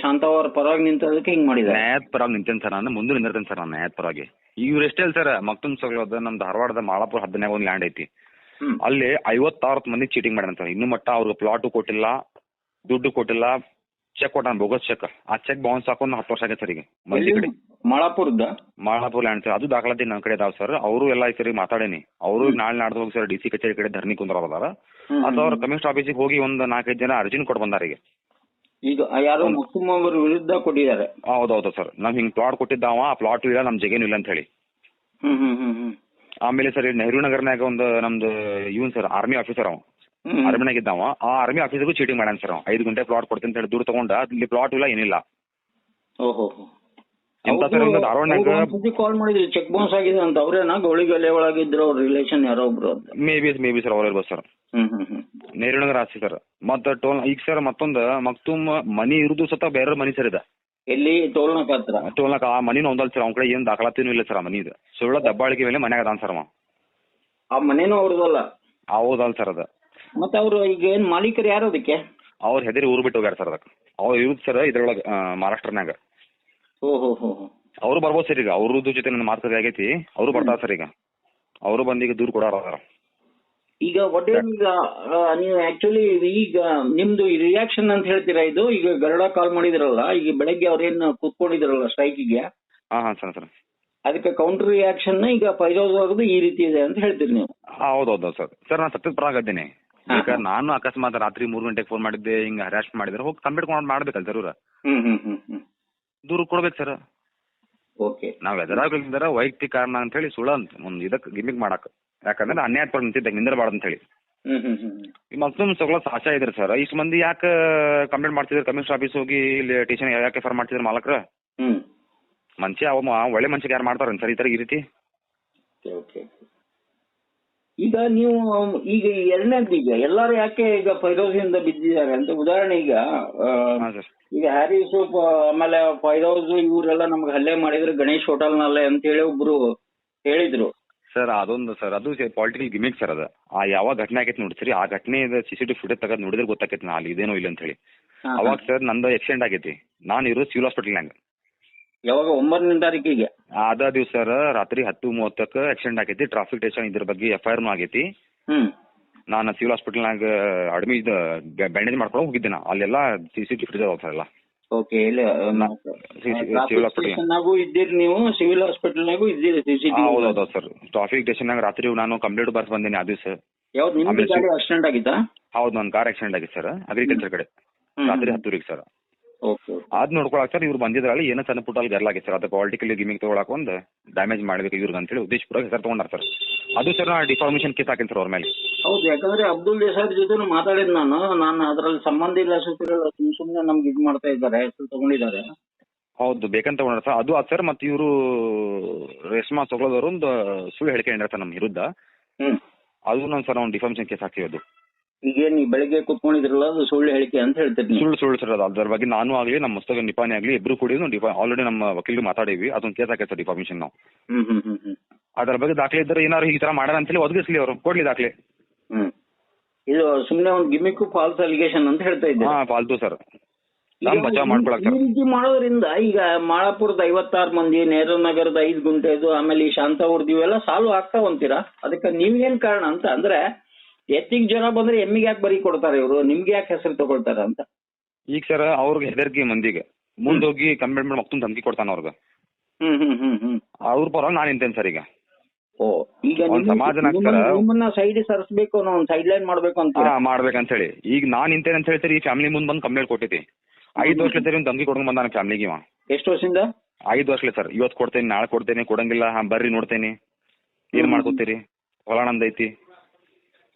ಶಾಂತ ಅವ್ರ ಪರವಾಗಿ ನಿಂತದಕ್ಕೆ ಹಿಂಗ್ ಮಾಡಿದ್ರೆ? ನ್ಯಾಯದ ಪರವಾಗಿ ನಿಂತೇನೆ ಸರ್ ನಾನು ಮುಂದೆ ನಿಂದಿರ್ತೇನೆ ಸರ್ ನಾನು ನ್ಯಾಯದ ಪರವಾಗಿ. ಇವ್ರು ಎಷ್ಟೇ ಅಲ್ಲ ಸರ್ ಸಗಲದ ನಮ್ ಧಾರವಾಡದ ಮಾಳಾಪುರ ಹದಿನಾಗ ಒಂದ್ ಲ್ಯಾಂಡ್ ಐತಿ. ಅಲ್ಲಿ ಐವತ್ತಾರು ಮಂದಿ ಚೀಟಿಂಗ್ ಮಾಡ್ಯಾನ ಸರ್ ಇನ್ನು ಮಟ್ಟ ಅವ್ರಿಗೆ ಪ್ಲಾಟ್ ಕೊಟ್ಟಿಲ್ಲ ದುಡ್ಡು ಕೊಟ್ಟಿಲ್ಲ ಚೆಕ್ ಕೊಟ್ಟಾನ ಬೋಗಸ್ ಚೆಕ್ ಆ ಚೆಕ್ ಬೌನ್ಸ್ ಹಾಕೊಂಡು ಹತ್ತು ವರ್ಷ ಆಗೈತೆ ಸರ್ ಈಗ ಮಂದಿ ಕಡೆ. ಮಾಳಾಪುರದ ಮಾಳಾಪುರ ಲ್ಯಾಂಡ್ ಸರ್ ಅದು ದಾಖಲಾತಿ ನನ್ನ ಕಡೆ ಅದಾವ ಸರ್ ಅವರು ಎಲ್ಲ ಈ ಸರಿ ಮಾತಾಡೇನಿ. ಅವರು ನಾಳೆ ನಾಡ್ದು ಹೋಗಿ ಸರ್ ಡಿ ಸಿ ಕಚೇರಿ ಕಡೆ ಧರಣಿ ಕುಂದ್ರದಾರ ಅದು ಅವ್ರ ಕಮಿಷನ್ ಆಫೀಸಿಗೆ ಹೋಗಿ ಒಂದು ನಾಲ್ಕೈದು ಜನ ಅರ್ಜಿನ ಕೊಟ್ಟು ಬಂದಾರ ಈಗ. ಈಗ ಯಾರೋ ಮುಸ್ಲಿಂ ಅವ್ರ ವಿರುದ್ಧ ಕೊಟ್ಟಿದ್ದಾರೆ. ಹೌದೌದು ಸರ್ ನಮ್ ಹಿಂಗ್ ಪ್ಲಾಟ್ ಕೊಟ್ಟಿದ್ದಾವ ಆ ಪ್ಲಾಟ್ ಇಲ್ಲ ನಮ್ ಜಗೇನು ಇಲ್ಲ ಅಂತ ಹೇಳಿ ಹ್ಮ್ ಹ್ಮ್ ಹ್ಮ್ ಹ್ಮ್. ಆಮೇಲೆ ಸರ್ ನೆಹರು ನಗರ್ನಾಗ ಒಂದು ನಮ್ದು ಇವನ್ ಸರ್ ಆರ್ಮಿ ಆಫೀಸರ್ ಅವ ಹ್ಮ್ ಆರ್ಮಿನಾಗ ಇದ್ದಾವ. ಆ ಆರ್ಮಿ ಆಫೀಸರ್ಗೂ ಚೀಟಿಂಗ್ ಮಾಡ್ಯಾನ ಸರ್ ಐದು ಗಂಟೆ ಪ್ಲಾಟ್ ಕೊಡ್ತೀನಿ ಅಂತ ಹೇಳಿ ದೂರ ತಗೊಂಡ ಇಲ್ಲಿ ಪ್ಲಾಟ್ ಇಲ್ಲ ಏನಿಲ್ಲ. ಓಹೋ ಎಂತ ಸರ್ ಒಂದು ಧಾರವಾಡನಾಗ ಕಾಲ್ ಮಾಡಿದ್ರಿ ಚೆಕ್ ಬೌನ್ಸ್ ಆಗಿದೆ ಅಂತ. ಅವ್ರೇನಾ ಗೌಳಿಗಲೆ ಒಳಗಿದ್ರು ಅವ್ರ ರಿಲೇಷನ್ ಯಾರೋ ಒಬ್ರು maybe maybe sir ಅವ್ರ ಇರ್ಬೋದು ಸರ್ ಹ್ಮ್ ನೆಹರು ನಗರ ಆಸ್ತಿ ಸರ್ ಮತ್ತೆ ಟೋಲ್ ಈಗ ಸರ್ ಮತ್ತೊಂದು ಮಕ್ತುಮ್ ಮನಿ ಇರುದು ಸತ ಬೇರೆ ಮನಿ ಸರ್ ಇದೆ. ಎಲ್ಲಿ? ಟೋಲ್ನ ಹತ್ರ. ಟೋಲ್ನ ಆ ಮನಿ ನೋಂದಲ್ ಸರ್ ಅವ್ನ ಕಡೆ ಏನ್ ದಾಖಲಾತಿನೂ ಇಲ್ಲ ಸರ್ ಆ ಮನಿದು. ಸುಳ್ಳ ದಬ್ಬಾಳಿಕೆ ಮೇಲೆ ಮನ್ಯಾಗ ಅದಾನ ಸರ್ ಅವ. ಆ ಮನೇನು ಅವ್ರದಲ್ಲ? ಹೌದಲ್ ಸರ್ ಅದ. ಮತ್ತೆ ಅವರು ಈಗ ಏನ್ ಮಾಲೀಕರು ಯಾರು ಅದಕ್ಕೆ? ಅವ್ರ ಹೆದರಿ ಊರು ಬಿಟ್ಟು ಹೋಗ್ಯಾರ ಸರ್ ಅದಕ್ಕೆ ಅವ್ರು ಇರುದು ಸರ್ ಇದ್ರೊಳಗೆ ಮಹಾರಾಷ್ಟ್ರನಾಗ ಅವರು ಬರ್ಬೋದು ಸರ್ ಈಗ. ಅವ್ರದ್ದು ಜೊತೆ ನನ್ನ ಮಾತುಕತೆ ಆಗೈತಿ. ಅವರು ಬರ್ತಾರ ಸರ್ ಈಗ. ಅವರು ಬಂದು ಈಗ ದೂರು ಕೊಡೋರು ಅದಾರ ಈಗ ಒಟ್ಟು ಈಗ ಆ, ನೀವು ಆಕ್ಚುಲಿ ಈಗ ನಿಮ್ದು ರಿಯಾಕ್ಷನ್ ಅಂತ ಹೇಳ್ತೀರಾ ಇದು? ಈಗ ಗರಡ ಕಾಲ್ ಮಾಡಿದ್ರಲ್ಲ ಈಗ ಬೆಳಗ್ಗೆ ಅವ್ರೇನು ಕೂತ್ಕೊಂಡಿದ್ರಲ್ಲ ಸ್ಟ್ರೈಕಿಗೆ ಹಾ ಹಾ ಸರ್ ಸರ್. ಅದಕ್ಕೆ ಕೌಂಟರ್ ರಿಯಾಕ್ಷನ್ ಈಗ ಫೈರೋಜ್ ಅವ್ರದ್ದು ಈ ರೀತಿ ಇದೆ ಅಂತ ಹೇಳ್ತೀರಿ ನೀವು. ಹೌದೌದು ಸರ್. ಸರ್ ನಾನು ಸತ್ಯದ ಪರ ಆಗಿದ್ದೇನೆ. ಹಾ. ಈಗ ನಾನು ಅಕಸ್ಮಾತ್ ರಾತ್ರಿ ಮೂರು ಗಂಟೆಗೆ ಫೋನ್ ಮಾಡಿದ್ದೆ ಹಿಂಗ್ ಹರಾಶ್ ಮಾಡಿದ್ರೆ ಹೋಗಿ ಕಂಪ್ಲೀಟ್ ಮಾಡ್ಬೇಕಲ್ಲ ಜರೂರ ಇವ್ರ ಹ್ಮ್ ಹ್ಮ್ ಹ್ಮ್ ಹ್ಮ್. ದೂರ ಕೊಡ್ಬೇಕು ಸರ್. ಓಕೆ. ನಾವ್ ಎದುರಾಗ್ಲಿಂದಾರ ವೈಯಕ್ತಿಕ ಕಾರಣ ಅಂತ ಹೇಳಿ ಸುಳ್ಳ ಅಂತ. ಒಂದ್ ಇದಕ್ ಗಿಮಿಕ್ ಮಾಡಕ್. ಯಾಕಂದ್ರೆ ಅನ್ಯಾಯ ಪಡ್ ನಿಂತಿದ್ದಾಗ ನಿಂದಿರಬಾರ್ದು ಅಂತ ಹೇಳಿ ಹ್ಮ್ ಹ್ಮ್ ಹ್ಮ್ ಹ್ಮ್. ಈ ಮತ್ತೊಂದು ಸಗಳ ಸಾಶ ಇದ್ರಿ ಸರ್ ಇಷ್ಟು ಮಂದಿ ಯಾಕೆ ಕಂಪ್ಲೇಂಟ್ ಮಾಡ್ತಿದ್ರು? ಕಮಿಷನರ್ ಆಫೀಸ್ ಹೋಗಿ ಇಲ್ಲಿ ಸ್ಟೇಷನ್ ಯಾಕೆ ಫರ್ ಮಾಡ್ತಿದ್ರು ಮಾಲಕ್ರ? ಹ್ಮ್. ಮನುಷ್ಯ ಅವ ಮ- ಒಳ್ಳೆ ಮನುಷ್ಯಗೆ ಯಾರು ಮಾಡ್ತಾರ ಸರ್ ಈ ತರ ಈ ರೀತಿ? ಓಕೆ ಓಕೆ ಈಗ ನೀವು ಈಗ ಎರಡನೇದ್ದು ಈಗ ಎಲ್ಲರೂ ಯಾಕೆ ಈಗ ಫೈರೋಜಿಂದ ಬಿದ್ದಿದ್ದಾರೆ ಅಂತ ಉದಾಹರಣೆ ಈಗ ಆ, ಹಾ ಸರ್. ಈಗ ಹ್ಯಾರಿಸ್ ಆಮೇಲೆ ಹೌಸ್ ಇವರೆಲ್ಲ ನಮ್ಗೆ ಹಲ್ಲೆ ಮಾಡಿದ್ರು ಗಣೇಶ್ ಹೋಟೆಲ್ ನಲ್ಲೇ ಅಂತ ಹೇಳಿ ಒಬ್ರು ಹೇಳಿದ್ರು. ಸರ್ ಅದೊಂದು ಸರ್ ಅದು ಪಾಲಿಟಿಕಲ್ ಗಿಮಿಕ್ ಸರ್ ಅದು. ಆ ಯಾವ ಘಟನೆ ಆಗೈತೆ ನೋಡಿ ಸರಿ ಆ ಘಟನೆ ಸಿ ಸಿ ಟಿ ಫುಟೇಜ್ ತಗದ್ ನೋಡಿದ್ರೆ ಗೊತ್ತಾಕೈತಿ ನಾ ಅಲ್ಲಿ ಇದೇನೋ ಇಲ್ಲ ಅಂತ ಹೇಳಿ. ಅವಾಗ ಸರ್ ನಂದು ಆಕ್ಸಿಡೆಂಟ್ ಆಗೈತಿ. ನಾನು ಇರೋ ಸಿವಿಲ್ ಹಾಸ್ಪಿಟಲ್ನಾಗ ಯಾವಾಗ? ಒಂಬತ್ತನೇ ತಾರೀಕಿಗೆ? ಅದ ದಿವಸ ಸರ್ ರಾತ್ರಿ ಹತ್ತು ಮೂವತ್ತಕ್ಕೆ ಆಕ್ಸಿಡೆಂಟ್ ಆಗೈತಿ ಟ್ರಾಫಿಕ್ ಸ್ಟೇಷನ್ ಇದ್ರ ಬಗ್ಗೆ ಎಫ್ ಐ ಆರ್ ಆಗೈತಿ. ನಾನು ಸಿವಿಲ್ ಹಾಸ್ಪಿಟಲ್ನಾಗ ಅಡ್ಮಿ ಇದು ಬ್ಯಾಂಡೇಜ್ ಮಾಡ್ಕೊಂಡು ಹೋಗಿದ್ದೆ ನಾ ಅಲ್ಲೆಲ್ಲ ಸಿ ಸಿ ಟಿ ಫ್ರಿಜ್ ಅದಾವ ಸರ್ ಎಲ್ಲ. ಓಕೆ ಇಲ್ಲ ಸಿವಿಲ್ ಹಾಸ್ಪಿಟಲ್ ಇದ್ದೀರಿ ನೀವು ಸಿವಿಲ್ ಹಾಸ್ಪಿಟಲ್ನಾಗೂ ಇದ್ದೀರಿ ಹೌದೌದು ಸರ್. ಟ್ರಾಫಿಕ್ ಸ್ಟೇಷನ್ನಾಗ ರಾತ್ರಿ ನಾನು ಕಂಪ್ಲೀಟ್ ಬರ್ಸ್ ಬಂದೇನೆ ಆ ದಿವಸ ಯಾವ್ದು ನಿಮ್ಮ ಗಾಡಿ ಆಕ್ಸಿಡೆಂಟ್ ಆಗಿತ್ತಾ ಹೌದು ನನ್ನ ಕಾರ್ ಆಕ್ಸಿಡೆಂಟ್ ಆಗಿತ್ತು ಸರ್. ಅಗ್ರಿಕಲ್ಚರ್ ಕಡೆ. ರಾತ್ರಿ ಹತ್ತೂರಿಗೆ ಸರ್. ಅದ್ ನೋಡ್ಕೊಳಕ್ ಸರ್ ಇವ್ರು ಬಂದಿದ್ರಲ್ಲಿ ಏನೋ ಸಣ್ಣ ಪುಟ್ಟ ಅಲ್ಲಿ ಗರ್ಲಾಗಿತ್ತು ಸರ್. ಅದು ಪೊಲಿಟಿಕಲ್ ಗಿಮಿಂಗ್ ತಗೊಳಕ್ ಒಂದು ಡ್ಯಾಮೇಜ್ ಮಾಡ್ಬೇಕು ಇವ್ರಿಗೆ ಅಂತೇಳಿ ಉದ್ದೇಶಪೂರ್ವಕ ಹೆಸರು ತಗೊಂಡಾರ ಸರ್. ಅದು ಸರ್ ಡಿಫಾರ್ಮೇಶನ್ ಕೇಸ್ ಹಾಕಿನಿ ಸರ್ ಅವ್ರ ಮೇಲೆ. ಹೌದು ಯಾಕಂದ್ರೆ ಅಬ್ದುಲ್ ದೇಸಾಯಿ ಜೊತೆ ಮಾತಾಡಿದ್ ನಾನು. ನಾನು ಅದ್ರಲ್ಲಿ ಸಂಬಂಧ ಇಲ್ಲ ಸುತ್ತಿರಲ್ಲ ಸುಮ್ ಸುಮ್ನೆ ನಮ್ಗೆ ಇದು ಮಾಡ್ತಾ ಇದ್ದಾರೆ ಹೆಸರು ತಗೊಂಡಿದ್ದಾರೆ. ಹೌದು ಬೇಕಂತ ತಗೊಂಡ್ರೆ ಸರ್ ಅದು ಆದ್ ಸರ್ ಮತ್ತೆ ಇವರು ರೇಷ್ಮಾ ತಗೊಳೋದವ್ರು ಒಂದು ಸುಳ್ಳು ಹೇಳಿಕೆ ನಮ್ ಸರ್ ನಮ್ಮ ವಿರುದ್ಧ. ಹ್ಮ್. ಅದು ನಾನು ಸರ್ ಅವ್ನು ಡಿಫಾರ್ಮೇಶನ್ ಕೇಸ್ ಹಾಕಿರೋದು. ಈಗೇನ್ ಈ ಬೆಳಿಗ್ಗೆ ಕುತ್ಕೊಂಡಿದ್ರಲ್ಲ ಅದು ಸುಳ್ಳು ಹೇಳಿಕೆ ಅಂತ ಹೇಳ್ತೀರಿ ನೀವು. ಸುಳ್ಳು ಸುಳ್ಳು ಸರ್ ಅದರ ಅದ್ರ ಬಗ್ಗೆ ನಾನು ಆಗಲಿ ನಮ್ಮ ಮಸ್ತಕ ನಿಪಾನಿ ಆಗಲಿ ಇಬ್ರು ಕೂಡಿ ಆಲ್ರೆಡಿ ನಮ್ಮ ವಕೀಲರು ಮಾತಾಡೀವಿ. ಅದೊಂದು ಕೇಸ್ ಹಾಕೈತೆ ಸರ್ ಡಿಫಾರ್ಮೇಶನ್ ನಾವು. ಹ್ಮ್ ಹ್ಮ್ ಹ್ಮ್ ಹ್ಮ್. ಅದ್ರ ಬಗ್ಗೆ ದಾಖಲೆ ಇದ್ದರೆ ಏನಾರು ಈ ತರ ಮಾಡ್ಯಾರ ಅಂತೇಳಿ ಒದಗಿಸ್ಲಿ ಅವರು. ಕೊಡ್ಲಿ ದಾಖಲೆ. ಹ್ಮ್. ಇದು ಸುಮ್ನೆ ಒಂದು ಗಿಮಿಕ್ ಫಾಲ್ಸ್ ಅಲಿಗೇಷನ್ ಅಂತ ಹೇಳ್ತಾ ಇದ್ದೆ ಹಾ ಫಾಲ್ತು ಸರ್. ನಾನು ಬಚಾವ್ ಮಾಡ್ಕೊಳಕ್ ಈ ಸರ್ ರೀತಿ ಮಾಡೋದ್ರಿಂದ ಈಗ ಮಾಳಾಪುರದ ಐವತ್ತಾರು ಮಂದಿ ನೆಹರು ನಗರದ ಐದು ಗುಂಟೆದು ಆಮೇಲೆ ಈ ಶಾಂತವ್ರದ್ದು ಇವೆಲ್ಲ ಸಾಲ್ವ್ ಆಗ್ತಾವಂತೀರಾ? ಅದಕ್ಕೆ ನೀವೇನ್ ಕಾರಣ ಅಂತ ಅಂದ್ರೆ ಎತ್ತಿಗೆ ಜ್ವರ ಬಂದ್ರೆ ಎಮ್ಮಿಗೆ ಯಾಕೆ ಬರೀ ಕೊಡ್ತಾರೆ ಇವರು? ನಿಮ್ಗೆ ಯಾಕೆ ಹೆಸರು ತಗೊಳ್ತಾರ ಅಂತ? ಈಗ ಸರ್ ಅವ್ರಿಗೆ ಹೆದರ್ಕಿ ಮಂದಿಗೆ. ಮುಂದೋಗಿ ಕಂಪ್ಲೇಂಟ್ ಮಾಡಿ ಮತ್ತೊಂದು ಧಮಕಿ ಕೊಡ್ತಾನ ಅವ್ರಿಗೆ. ಹ್ಮ್ ಹ್ಮ್ ಹ್ಮ್ ಹ್ಮ್. ಅವ್ರ ಪರವಾಗಿ ನಾನು ನಿಂತೇನೆ ಸರ್ ಈಗ. ಓ ಈಗ ಒಂದ್. ನಿಮ್ಮನ್ನ ಸೈಡ್ ಸರಿಸ್ಬೇಕು ಅನ್ನೋ ಒಂದು ಸೈಡ್ ಲೈನ್ ಮಾಡ್ಬೇಕು ಅಂತ ಹಾ ಮಾಡ್ಬೇಕಂತ ಹೇಳಿ. ಈಗ ನಾನ್ ನಿಂತೇನೆ ಅಂತ ಹೇಳ್ತೀರಿ ಈ ಫ್ಯಾಮಿಲಿ ಮುಂದ್ ಬಂದು ಕಂಪ್ಲೇಂಟ್ ಕೊಟ್ಟಿದ್ದೆ. ಐದು ವರ್ಷ ಒಂದು ಧಮಕಿ ಕೊಡ್ಕೊಂಡ್ ಬಂದಾನ ಫ್ಯಾಮಿಲಿಗೆ ಇವ. ಎಷ್ಟು ವರ್ಷದಿಂದ? ಐದು ವರ್ಷಲೇ ಸರ್ ಇವತ್ತು ಕೊಡ್ತೇನೆ ನಾಳೆ ಕೊಡ್ತೇನೆ ಕೊಡಂಗಿಲ್ಲ ಹಾ ಬರ್ರಿ ನೋಡ್ತೇನೆ. ಏನ್ ಮಾಡ್ಕೋತೀರಿ? ಹೊಲ ನಂದ್ ಐತಿ.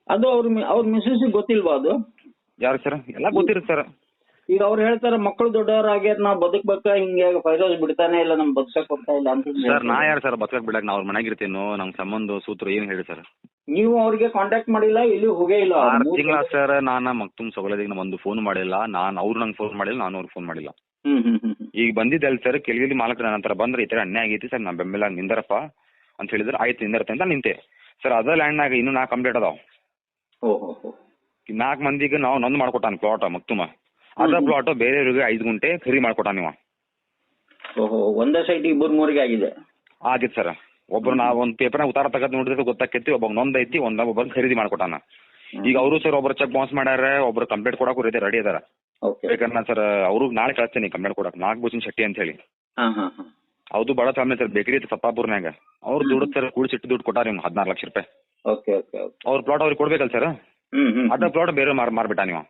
ಅದು ಅವ್ರ ಅವ್ರ ಮಿಸ್ಸಸ್ ಗೊತ್ತಿಲ್ವಾ ಅದು? ಯಾರು ಸರ್? ಎಲ್ಲ ಗೊತ್ತಿರುತ್ತೆ ಸರ್. ಈಗ ಅವ್ರು ಹೇಳ್ತಾರೆ ಮಕ್ಕಳು ದೊಡ್ಡವರಾಗ್ಯಾರ ನಾವು ಬದುಕ್ಬೇಕ? ಹಿಂಗೆ ಫೈರೋಜ್ ಬಿಡ್ತಾನೆ ಇಲ್ಲ ನಮ್ ಬದುಕಕ್ ಬರ್ತಾ ಇಲ್ಲ ಅಂತ ಸರ್ ನಾ. ಯಾರು ಸರ್ ಬದುಕಕ್ ಬಿಡಕ್? ನಾ ಅವ್ರ ಮನೆಗೆ ಇರ್ತೇನೋ ನಮ್ ಸಂಬಂಧ ಸೂತ್ರ ಏನ್ ಹೇಳಿ ಸರ್? ನೀವು ಅವ್ರಿಗೆ ಕಾಂಟ್ಯಾಕ್ಟ್ ಮಾಡಿಲ್ಲ ಇಲ್ಲಿ ಹೋಗೇ ಇಲ್ಲ. ಆರ್ ತಿಂಗಳ ಸರ್ ನಾನು ಮಕ್ತುಮ್ ಸೊಗಲದಿಗೆ ಒಂದು ಫೋನ್ ಮಾಡಿಲ್ಲ. ನಾನ್ ಅವ್ರು ನಂಗೆ ಫೋನ್ ಮಾಡಿಲ್ಲ ನಾನು ಅವ್ರಿಗೆ ಫೋನ್ ಮಾಡಿಲ್ಲ. ಈಗ ಬಂದಿದ್ದಲ್ಲ ಸರ್ ಹತ್ರ ಮಾಲಕರ ನಂತರ ಬಂದ್ರೆ ಈ ತರ ಅನ್ಯಾಯ ಆಗೈತಿ ಸರ್ ನಾ ಬೆಂಬಲ ನಿಂದರಪ್ಪ ಅಂತ ಹೇಳಿದ್ರೆ ಆಯ್ತು ನಿಂದರತ್ತೆ ಅಂತ ನಿಂತೆ. ಸರ್ ಅದ ಲ್ಯಾಂಡ್ನಾಗ ಇನ್ನೂ ನಾ ಕಂಪ್ಲೀಟ್ ಅದಾವ. ನಾಲ್ಕು ಮಂದಿಗೆ ನಾವ್ ನಂದು ಮಾಡ್ಕೊಟ್ಟಾನ ಪ್ಲಾಟ್ ಮಕ್ತುಮ. ಅದ ಪ್ಲಾಟ್ ಬೇರೆಯವ್ರಿಗೆ ಐದು ಗುಂಟೆ ಖರೀದಿ ಮಾಡ್ಕೊಟ್ಟಾನ ಇವ. ಓಹೋ ಒಂದೇ ಸೈಟ್ ಇಬ್ಬರು ಮೂರಿಗೆ ಆಗಿದೆ. ಆಗಿತ್ತು ಸರ್. ಒಬ್ರು ನಾವ್ ಒಂದು ಪೇಪರ್ ಉತ್ತಾರ ತಗದ್ ನೋಡಿದ್ರೆ ಗೊತ್ತಾಕೈತಿ ಒಬ್ಬ ನೊಂದೈತಿ ಐತಿ ಒಂದ ಒಬ್ಬರು ಖರೀದಿ ಮಾಡ್ಕೊಟ್ಟಾನ. ಈಗ ಅವರು ಸರ್ ಒಬ್ರು ಚೆಕ್ ಬೌನ್ಸ್ ಮಾಡ್ಯಾರ ಒಬ್ರು ಕಂಪ್ಲೇಂಟ್ ಕೊಡಕ್ ಇದೆ ರೆಡಿ ಅದಾರ. ಓಕೆ. ಬೇಕಂದ್ರೆ ಸರ್ ಅವ್ರಿಗೆ ನಾಳೆ ಕಳಿಸ್ತೇನೆ ಕಂಪ್ಲೇಂಟ್ ಕೊಡಕ್. ನಾಲ್ಕು ಭೂಷಣ್ ಶೆಟ್ಟಿ ಅಂತ ಹೇಳಿ. ಹೌದು ಬಡ ಫ್ಯಾಮಿಲಿ ಸರ್ ಬೇಕರಿ ಐತಿ ಸಪ್ಪಾಪುರ್ನಾಗ ಅವ್ರು ದುಡ್ಡು ಸರ್ ಕೂಡಿಸಿಟ್ಟು ದುಡ್ಡು ಕೊಟ್ಟಾರ ನಿಮ್ಗೆ ಹದಿನಾರು ಲಕ್ಷ ರೂಪಾಯಿ. Okay okay okay. ಅವ್ರ ಪ್ಲಾಟ್ ಅವ್ರಿಗೆ ಕೊಡ್ಬೇಕಲ್ಲ ಸರ್ ಹ್ಮ್ ಹ್ಮ್ ಅದ ಪ್ಲಾಟ್ ಬೇರೆ ಮಾರ್ ಮಾರ್ಬಿಟ್ಟ ನೀವು.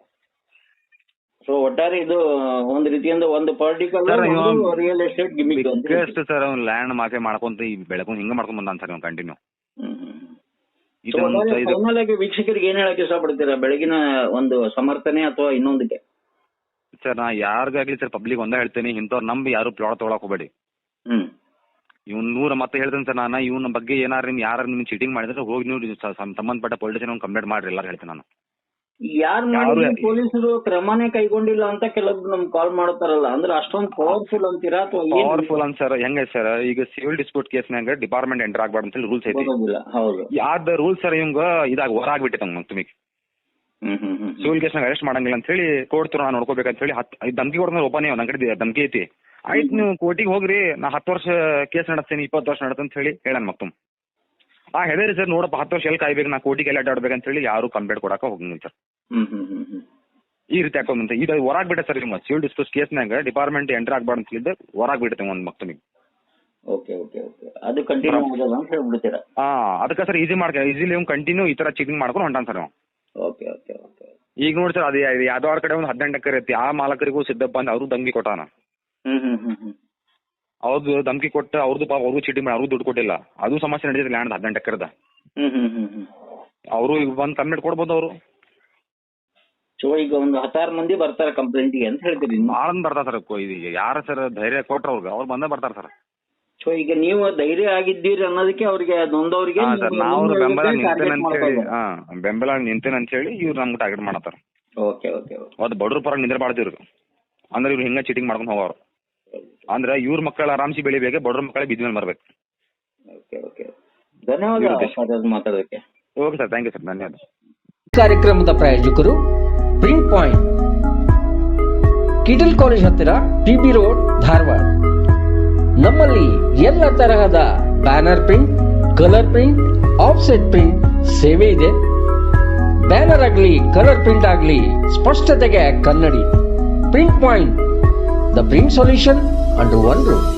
ಸೊ ಒಟ್ಟಾರೆ ಇದು ಒಂದ್ ರೀತಿಯಿಂದ ಒಂದು ಪರ್ಟಿಕ್ಯುಲರ್ Sir, ಇವ- ರಿಯಲ್ ಎಸ್ಟೇಟ್ ಗಿಮಿಕ್ ಅಂತ ಬಿಗ್ಗೆಸ್ಟ್ ಸರ್ ಅವ್ನು ಲ್ಯಾಂಡ್ ಮಾಫಿ ಮಾಡ್ಕೊಂತ ಈ ಬೆಳಕೊಂಡು ಹಿಂಗ ಮಾಡ್ಕೊಂಡ್ ಬಂದಾನ ಸರ್ ಅವ್ನು ಕಂಟಿನ್ಯೂ ಇದು ಒಂದು ಇದು ಫೈನಲ್ ಆಗಿ ವೀಕ್ಷಕರಿಗೆ ಏನ್ ಹೇಳಕ್ ಇಷ್ಟಪಡ್ತೀರಾ? ಬೆಳಗಿನ ಒಂದು ಸಮರ್ಥನೆ ಅಥವಾ ಇನ್ನೊಂದಕ್ಕೆ? ಸರ್ ನಾ ಯಾರಿಗಾಗ್ಲಿ ಸರ್ ಪಬ್ಲಿಕ್ ಒಂದೇ ಹೇಳ್ತೀನಿ ಇಂಥವ್ರು ನಂಬಿ ಯಾರು ಪ್ಲಾಟ್ ತೊಗೊಳಕ್ ಹೋಗ್ಬೇಡಿ. ಹ್ಮ್. ಇವ್ನು ನೂರ ಮತ್ತೆ ಹೇಳ್ತೇನೆ ಸರ್ ನಾನು ಇವನ ಬಗ್ಗೆ ಏನಾರು ನಿಮ್ ಯಾರು ನಿಮ್ ಚೀಟಿಂಗ್ ಮಾಡಿದ್ರೆ ಹೋಗಿ ನೀವು ಸ- ಸಂ- ಸಂಬಂಧಪಟ್ಟ ಪೊಲೀಸ್ ಕಂಪ್ಲೇಂಟ್ ಮಾಡ್ರಿ ಎಲ್ಲಾರು ಹೇಳ್ತೇನೆ ನಾನು. ಯಾರು ಯಾರು- ಮಾಡಿದ್ರು ಪೊಲೀಸರು ಕ್ರಮನೇ ಕೈಗೊಂಡಿಲ್ಲ ಅಂತ ಕೆಲವೊಬ್ರು ನಮ್ಗೆ ಕಾಲ್ ಮಾಡ್ತಾರಲ್ಲ ಅಂದ್ರೆ ಅಷ್ಟೊಂದು ಪವರ್ಫುಲ್ ಅಂತೀರಾ ಅಥವಾ ಪವರ್ಫುಲ್ ಅಂತ ಸರ್ ಹೆಂಗೆ ಸರ್ ಈಗ ಸಿವಿಲ್ ಡಿಸ್ಪ್ಯೂಟ್ ಕೇಸ್ನಾಗ ಡಿಪಾರ್ಟ್ಮೆಂಟ್ ಎಂಟರ್ ಆಗ್ಬಾರ್ದು ಅಂತ ರೂಲ್ಸ್ ಐತಿ. ಯಾರ್ದ ಹೌದು. ರೂಲ್ಸ್ ಸರ್ ಇವಂಗ ಇದಾಗ ಹೊರ ಆಗ್ಬಿಟ್ಟಿತ್ತು ನಮ್ಗೆ. ತುಮಿಗೆ ಹ್ಮ್ ಹ್ಮ್ ಹ್ಮ್. ಸಿವಿಲ್ ಕೇಸ್ನಾಗ ಅರೆಸ್ಟ್ ಮಾಡಂಗಿಲ್ಲ ಅಂತ ಹೇಳಿ ಕೋರ್ಟ್ ನಾನು ನೋಡ್ಕೋಬೇಕಂತ ಹೇಳಿ ಹತ್ತು ಐದು ಧಮ್ಕಿ ಕೊಡ್ತಾರೆ ಒಬ್ಬನೇ ನನ್ನ ಕಡೆ ಧಮ್ಕಿ ಐತಿ. ಆಯ್ತು ನೀವು ಕೋರ್ಟಿಗೆ ಹೋಗ್ರಿ ನಾ ಹತ್ತು ವರ್ಷ ಕೇಸ್ ನಡೆಸ್ತೀನಿ ಇಪ್ಪತ್ತು ವರ್ಷ ನಡೆತ ಅಂತ ಹೇಳಿ ಹೇಳನ್ ಮತ್ತೊಮ್ಮೆ ಆ ಹೆದರಿ ಸರ್ ನೋಡಪ್ಪ ಹತ್ತು ವರ್ಷ ಎಲ್ಲಿ ಕಾಯ್ಬೇಕು ನಾ ಕೋರ್ಟಿಗೆ ಎಲ್ಲ ಅಡ್ಡಾಡ್ಬೇಕಂತ ಹೇಳಿ ಯಾರು ಕಂಪ್ಲೇಂಟ್ ಕೊಡಕ ಹೋಗಂಗಿಲ್ಲ ಸರ್. ಈ ರೀತಿ ಹಾಕೊಂಡ್ ಇದು ಹೊರಾಗ್ಬಿಟ್ಟೆ ಸರ್ ನಿಮ್ಮ ಸಿವಿಲ್ ಕೇಸ್ ಕೇಸ್ನಾಗ ಡಿಪಾರ್ಟ್ಮೆಂಟ್ ಎಂಟರ್ ಆಗ್ಬಾರ್ದು ಅಂತ ಹೇಳಿದ್ದೆ ಹೊರಾಗ್ಬಿಡುತ್ತೆ ಒಂದು ಮಕ್ತುಮಿಗೆ ಓಕೆ ಓಕೆ ಓಕೆ. ಅದು ಕಂಟಿನ್ಯೂ ಆಗಲ್ಲ ಅಂತ ಹೇಳ್ಬಿಡ್ತೀರಾ? ಹಾ ಅದಕ್ಕೆ ಸರ್ ಈಸಿ ಮಾಡ್ಕ ಈಸಿಲಿ ಕಂಟಿನ್ಯೂ ಈ ತರ ಚೀಟಿಂಗ್ ಮಾಡ್ಕೊಂಡು ಹೊಂಟಾನ್ ಸರ್ ಓಕೆ ಓಕೆ ಓಕೆ. ಈಗ ನೋಡಿ ಸರ್ ಅದು ಯಾವ್ದಾರ ಕಡೆ ಒಂದು ಹದಿನೆಂಟು ಎಕರೆ ಐತಿ ಆ ಮಾಲಕರಿಗೂ ಸಿದ್ದಪ್ಪ ಅಂತ ಅವ್ರು ದಂಗಿ ಕೊಟ್ಟಾನ. ಅವ್ರದ್ದು ಧಮಕಿ ಕೊಟ್ಟು ಅವ್ರದ್ದು ಪಾಪ ಅವ್ರಿಗೂ ಚೀಟಿ ಮಾಡಿ ಅವ್ರಿಗೂ ದುಡ್ಡು ಕೊಟ್ಟಿಲ್ಲ. ಅದು ಸಮಸ್ಯೆ ನಡೀತಿದೆ ಲ್ಯಾಂಡ್ ಹದಿನೆಂಟು ಎಕರೆದ. ಹ್ಮ್ ಹ್ಮ್ ಹ್ಮ್ ಹ್ಮ್. ಅವರು ಈಗ ಬಂದು ಕಂಪ್ಲೇಂಟ್ ಕೊಡ್ಬೋದು ಅವರು. ಸೊ ಈಗ ಒಂದು ಹತ್ತಾರು ಮಂದಿ ಬರ್ತಾರೆ ಕಂಪ್ಲೇಂಟಿಗೆ ಅಂತ ಹೇಳ್ತೀರಿ ನೀವು ಭಾಳ ಬರ್ತಾರೆ ಸರ್ ಇದು ಯಾರ ಸರ್ ಧೈರ್ಯ ಕೊಟ್ರ ಅವ್ರಿಗೆ? ಅವ್ರು ಬಂದೇ ಬರ್ತಾರೆ ಸರ್. ಸೊ ಈಗ ನೀವು ಧೈರ್ಯ ಆಗಿದ್ದೀರಿ ಅನ್ನೋದಕ್ಕೆ ಅವ್ರಿಗೆ ನೊಂದವ್ರಿಗೆ ನಾವು ಬೆಂಬಲ ನಿಂತೇನೆ ಟಾರ್ಗೆಟ್ ಅಂತ ಹೇಳಿ ಹಾ ಬೆಂಬಲ ನಿಂತೇನೆ ಅಂತ ಹೇಳಿ ಇವ್ರು ನಮ್ಗೆ ಟಾರ್ಗೆಟ್ ಮಾಡತ್ತಾರ. Okay okay okay. ಅದು ಬಡ್ರ ಪರ ನಿಂದ್ರೆ ಇವ್ರು ಅಂದ್ರೆ ಇವ್ರು ಹಿಂಗ ಚೀಟಿಂಗ್ ಮಾಡ್ಕೊಂಡು ಹೋಗೋರು ಅಂದ್ರೆ ಇವ್ರ ಮಕ್ಕಳ ಆರಾಮ್ಸಿ ಬೆಳಿಬೇಕು ಬಡವ್ರ ಮಕ್ಕಳ ಬಿದ್ದ ಮೇಲೆ ಬರ್ಬೇಕು ಓಕೆ ಓಕೆ ಧನ್ಯವಾದ ಇರುತ್ತೆ. ಸರ್ ಅದು ಮಾತಾಡೋದಕ್ಕೆ. Okay sir thank you sir ಧನ್ಯವಾದ. ಕಾರ್ಯಕ್ರಮದ ಪ್ರಾಯೋಜಕರು ಪ್ರಿಂಟ್ ಪಾಯಿಂಟ್ ಕಿಟಲ್ ಕಾಲೇಜ್ ಹತ್ತಿರ ಟಿಬಿ ರೋಡ್ ಧಾರವಾಡ. ನಮ್ಮಲ್ಲಿ ಎಲ್ಲ ತರಹದ banner print colour print offset print ಸೇವೆ ಇದೆ. ಬ್ಯಾನರ್ ಆಗಲಿ ಕಲರ್ ಪ್ರಿಂಟ್ ಆಗಲಿ ಸ್ಪಷ್ಟತೆಗೆ ಕನ್ನಡಿ. Print point the print solution under one roof.